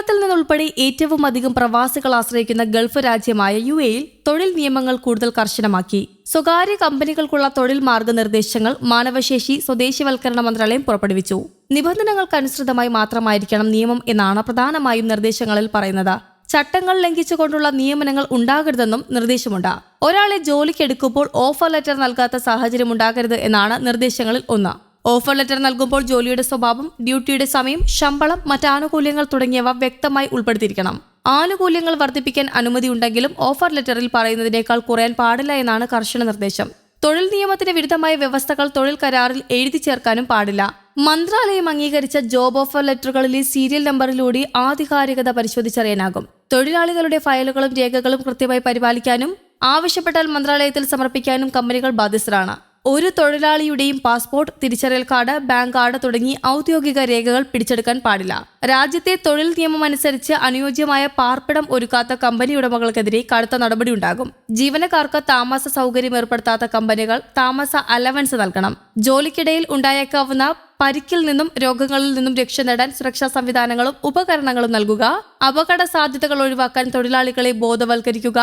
കേരളത്തിൽ നിന്നുൾപ്പെടെ ഏറ്റവും അധികം പ്രവാസികൾ ആശ്രയിക്കുന്ന ഗൾഫ് രാജ്യമായ യു എയിൽ തൊഴിൽ നിയമങ്ങൾ കൂടുതൽ കർശനമാക്കി. സ്വകാര്യ കമ്പനികൾക്കുള്ള തൊഴിൽ മാർഗനിർദ്ദേശങ്ങൾ മാനവശേഷി സ്വദേശിവൽക്കരണ മന്ത്രാലയം പുറപ്പെടുവിച്ചു. നിബന്ധനകൾക്കനുസൃതമായി മാത്രമായിരിക്കണം നിയമം എന്നാണ് പ്രധാനമായും നിർദ്ദേശങ്ങളിൽ പറയുന്നത്. ചട്ടങ്ങൾ ലംഘിച്ചുകൊണ്ടുള്ള നിയമനങ്ങൾ ഉണ്ടാകരുതെന്നും നിർദ്ദേശമുണ്ട്. ഒരാളെ ജോലിക്കെടുക്കുമ്പോൾ ഓഫർ ലെറ്റർ നൽകാത്ത സാഹചര്യം ഉണ്ടാകരുത് എന്നാണ് നിർദ്ദേശങ്ങളിൽ ഒന്ന്. ഓഫർ ലെറ്റർ നൽകുമ്പോൾ ജോലിയുടെ സ്വഭാവം ഡ്യൂട്ടിയുടെ സമയം ശമ്പളം മറ്റ് ആനുകൂല്യങ്ങൾ തുടങ്ങിയവ വ്യക്തമായി ഉൾപ്പെടുത്തിയിരിക്കണം. ആനുകൂല്യങ്ങൾ വർദ്ധിപ്പിക്കാൻ അനുമതിയുണ്ടെങ്കിലും ഓഫർ ലെറ്ററിൽ പറയുന്നതിനേക്കാൾ കുറയാൻ പാടില്ല എന്നാണ് കർശന നിർദ്ദേശം. തൊഴിൽ നിയമത്തിന് വിരുദ്ധമായ വ്യവസ്ഥകൾ തൊഴിൽ കരാറിൽ എഴുതി ചേർക്കാനും പാടില്ല. മന്ത്രാലയം അംഗീകരിച്ച ജോബ് ഓഫർ ലെറ്ററുകളിലെ സീരിയൽ നമ്പറിലൂടെ ആധികാരികത പരിശോധിച്ചറിയാനാകും. തൊഴിലാളികളുടെ ഫയലുകളും രേഖകളും കൃത്യമായി പരിപാലിക്കാനും ആവശ്യപ്പെട്ടാൽ മന്ത്രാലയത്തിൽ സമർപ്പിക്കാനും കമ്പനികൾ ബാധ്യസ്ഥരാണ്. ഒരു തൊഴിലാളിയുടെയും പാസ്പോർട്ട് തിരിച്ചറിയൽ കാർഡ് ബാങ്ക് കാർഡ് തുടങ്ങി ഔദ്യോഗിക രേഖകൾ പിടിച്ചെടുക്കാൻ പാടില്ല. രാജ്യത്തെ തൊഴിൽ നിയമം അനുസരിച്ച് അനുയോജ്യമായ പാർപ്പിടം ഒരുക്കാത്ത കമ്പനി ഉടമകൾക്കെതിരെ കടുത്ത നടപടിയുണ്ടാകും. ജീവനക്കാർക്ക് താമസ സൗകര്യം ഏർപ്പെടുത്താത്ത കമ്പനികൾ താമസ അലവൻസ് നൽകണം. ജോലിക്കിടയിൽ ഉണ്ടായേക്കാവുന്ന പരിക്കിൽ നിന്നും രോഗങ്ങളിൽ നിന്നും രക്ഷ നേടാൻ സുരക്ഷാ സംവിധാനങ്ങളും ഉപകരണങ്ങളും നൽകുക. അപകട സാധ്യതകൾ ഒഴിവാക്കാൻ തൊഴിലാളികളെ ബോധവൽക്കരിക്കുക.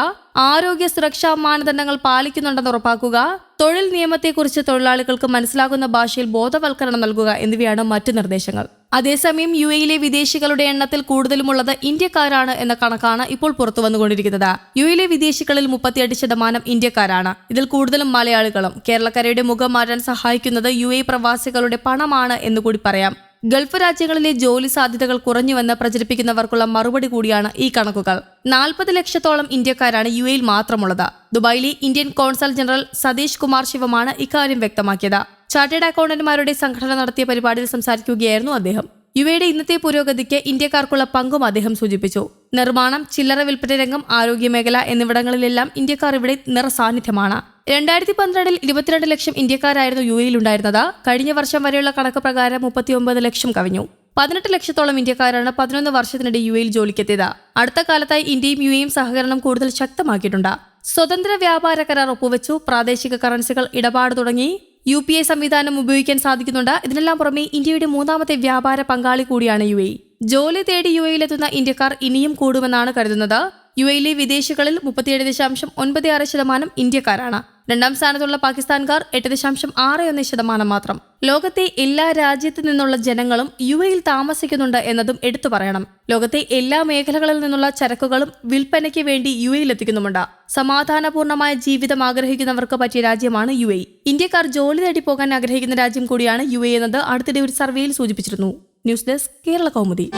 ആരോഗ്യ സുരക്ഷാ മാനദണ്ഡങ്ങൾ പാലിക്കുന്നുണ്ടെന്ന് ഉറപ്പാക്കുക. തൊഴിൽ നിയമത്തെക്കുറിച്ച് തൊഴിലാളികൾക്ക് മനസ്സിലാകുന്ന ഭാഷയിൽ ബോധവൽക്കരണം നൽകുക എന്നിവയാണ് മറ്റു നിർദ്ദേശങ്ങൾ. അതേസമയം യു എയിലെ വിദേശികളുടെ എണ്ണത്തിൽ കൂടുതലുമുള്ളത് ഇന്ത്യക്കാരാണ് എന്ന കണക്കാണ് ഇപ്പോൾ പുറത്തു വന്നുകൊണ്ടിരിക്കുന്നത് യു എയിലെ വിദേശികളിൽ മുപ്പത്തിയെട്ട് ശതമാനം ഇന്ത്യക്കാരാണ്. ഇതിൽ കൂടുതലും മലയാളികളും. കേരളക്കരയുടെ മുഖം മാറ്റാൻ സഹായിക്കുന്നത് യു എ പ്രവാസികളുടെ പണമാണ് എന്ന് കൂടി പറയാം. ഗൾഫ് രാജ്യങ്ങളിലെ ജോലി സാധ്യതകൾ കുറഞ്ഞുവെന്ന് പ്രചരിപ്പിക്കുന്നവർക്കുള്ള മറുപടി കൂടിയാണ് ഈ കണക്കുകൾ. നാൽപ്പത് ലക്ഷത്തോളം ഇന്ത്യക്കാരാണ് യു എയിൽ മാത്രമുള്ളത്. ദുബായിലെ Indian consul general Satheesh Kumar ശിവമാണ് ഇക്കാര്യം വ്യക്തമാക്കിയത്. ചാർട്ടേഡ് അക്കൗണ്ടന്റുമാരുടെ സംഘടന നടത്തിയ പരിപാടിയിൽ സംസാരിക്കുകയായിരുന്നു അദ്ദേഹം. യു എയുടെ ഇന്നത്തെ പുരോഗതിക്ക് ഇന്ത്യക്കാർക്കുള്ള പങ്കും അദ്ദേഹം സൂചിപ്പിച്ചു. നിർമ്മാണം ചില്ലറ വിൽപ്പന രംഗം ആരോഗ്യമേഖല എന്നിവിടങ്ങളിലെല്ലാം ഇന്ത്യക്കാർ ഇവിടെ നിറസാന്നിധ്യമാണ്. രണ്ടായിരത്തി പന്ത്രണ്ടിൽ ഇരുപത്തിരണ്ട് ലക്ഷം ഇന്ത്യക്കാരായിരുന്നു യു എയിൽ ഉണ്ടായിരുന്നത്. കഴിഞ്ഞ വർഷം വരെയുള്ള കണക്ക് പ്രകാരം മുപ്പത്തിയൊമ്പത് ലക്ഷം കവിഞ്ഞു. പതിനെട്ട് ലക്ഷത്തോളം ഇന്ത്യക്കാരാണ് പതിനൊന്ന് വർഷത്തിനിടെ യു എയിൽ ജോലിക്കെത്തിയത്. അടുത്ത കാലത്തായി ഇന്ത്യയും യു എയും സഹകരണം കൂടുതൽ ശക്തമാക്കിയിട്ടുണ്ട്. സ്വതന്ത്ര വ്യാപാര കരാർ ഒപ്പുവെച്ചു. പ്രാദേശിക കറൻസികൾ ഇടപാട് തുടങ്ങി. യു പി ഐ സംവിധാനം ഉപയോഗിക്കാൻ സാധിക്കുന്നുണ്ട്. ഇതിനെല്ലാം പുറമെ ഇന്ത്യയുടെ മൂന്നാമത്തെ വ്യാപാര പങ്കാളി കൂടിയാണ് യു ജോലി തേടി യു എയിലെത്തുന്ന ഇന്ത്യക്കാർ ഇനിയും കൂടുമെന്നാണ് കരുതുന്നത്. യു എയിലെ വിദേശികളിൽ മുപ്പത്തിയേഴ് ദശാംശം ഒൻപത് ആറ് ശതമാനം ഇന്ത്യക്കാരാണ്. രണ്ടാം സ്ഥാനത്തുള്ള പാകിസ്ഥാൻകാർ എട്ട് ദശാംശം ആറ് ഒന്ന് ശതമാനം മാത്രം. ലോകത്തെ എല്ലാ രാജ്യത്തു നിന്നുള്ള ജനങ്ങളും യു എയിൽ താമസിക്കുന്നുണ്ട് എന്നതും എടുത്തു പറയണം. ലോകത്തെ എല്ലാ മേഖലകളിൽ നിന്നുള്ള ചരക്കുകളും വിൽപ്പനയ്ക്ക് വേണ്ടി യു എയിൽ എത്തിക്കുന്നുമുണ്ട്. സമാധാനപൂർണമായ ജീവിതം ആഗ്രഹിക്കുന്നവർക്ക് പറ്റിയ രാജ്യമാണ് യു എ ഇന്ത്യക്കാർ ജോലി തേടി പോകാൻ ആഗ്രഹിക്കുന്ന രാജ്യം കൂടിയാണ് യു എ എന്നത് അടുത്തിടെ ഒരു സർവേയിൽ സൂചിപ്പിച്ചിരുന്നു. News desk Kerala Kaumudi.